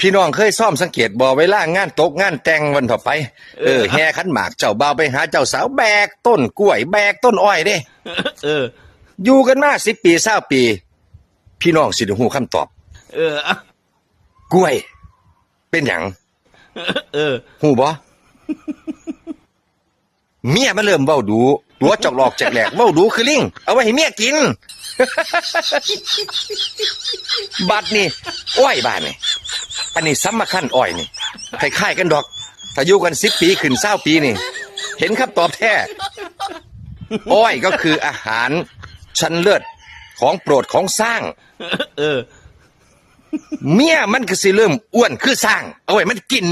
พี่น้องเคยซ่อมสังเกตบ่เวลางานตกงานแต่งวันต่อไป เออแห่ขันหมากเจ้าบ่าวไปหาเจ้าสาวแบกต้นกล้วยแบกต้นอ้อยเด้ เออ อยู่กันมาสิปีเศร้าปี พี่น้องสิได้ฮู้คำตอบ เอออะกล้วย เป็นหยังเออฮู้บ่เมียมันเริ่มเว้าดูตัวจอกหลอกแจกแหลกเว้าดูคือลิงเอาไว้ให้เมียกิน บัดนี่อ้อยบ้านนี่ อันนี้ซ้ำมาขั้นอ้อยนี่คล้ายๆกันดอกถ้าอยู่กันสิบปีขึ้นเศร้าปีนี่ เห็นคำตอบแท้อ้อยก็คืออาหารชั้นเลิศของโปรดของสร้าง เออ เมียมันก็สิเริ่มอ้วนคือสร้าง เอาไว้มันกิน